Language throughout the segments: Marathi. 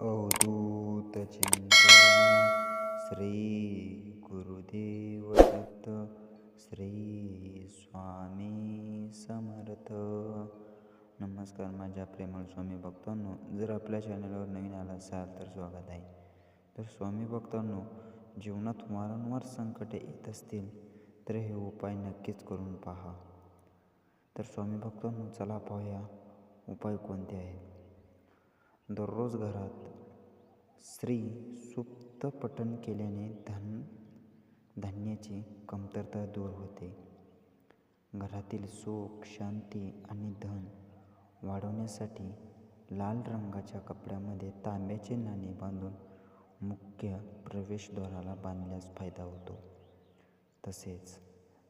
अवधूत चिंतन श्री गुरुदेव दत्त श्री स्वामी समर्थ। नमस्कार माझ्या प्रेमळ स्वामी भक्तांनो जर आपल्या चॅनलवर नवीन आला असाल तर स्वागत आहे. तर स्वामी भक्तांनो जीवनात वारंवार संकटे येत असतील तर हे उपाय नक्कीच करून पहा. तर स्वामी भक्तांनो चला पाहूया उपाय कोणते आहेत? दररोज घरात स्त्री सुप्त पठण केल्याने धन धान्याची कमतरता दूर होते. घरातील सुख शांती आणि धन वाढवण्यासाठी लाल रंगाच्या कपड्यामध्ये तांब्याचे नाणे बांधून मुख्य प्रवेशद्वाराला बांधल्यास फायदा होतो. तसेच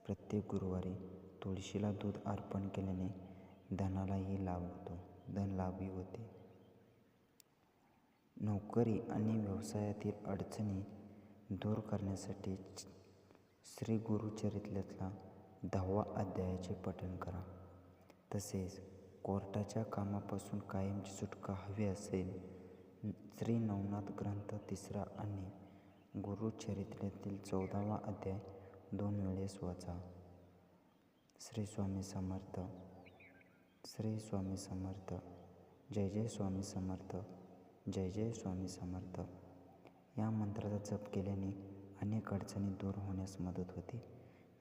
प्रत्येक गुरुवारी तुळशीला दूध अर्पण केल्याने धनालाही लाभ होतो धन लाभही होते. नोकरी आणि व्यवसायातील अडचणी दूर करण्यासाठी श्री गुरुचरित्रातला दहावा अध्यायाचे पठण करा. तसेच कोर्टाच्या कामापासून कायमची सुटका हवी असेल श्री नवनाथ ग्रंथ तिसरा आणि गुरुचरित्रातील चौदावा अध्याय दोन वेळेस वाचा. श्री स्वामी समर्थ श्री स्वामी समर्थ जय जय स्वामी समर्थ. जय जय स्वामी समर्थ. या मंत्राचा जप केल्याने अनेक अडचणी दूर होण्यास मदत होते.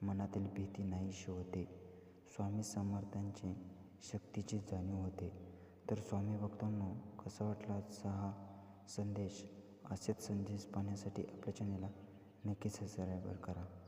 मनातील भीती नाहीशी होते. स्वामी समर्थांची शक्तीची जाणीव होते. तर स्वामी भक्तांनो कसा वाटला आजचा हा संदेश? असेच संदेश पाहण्यासाठी आपल्या चॅनेलला नक्कीच सबस्क्राईबर करा.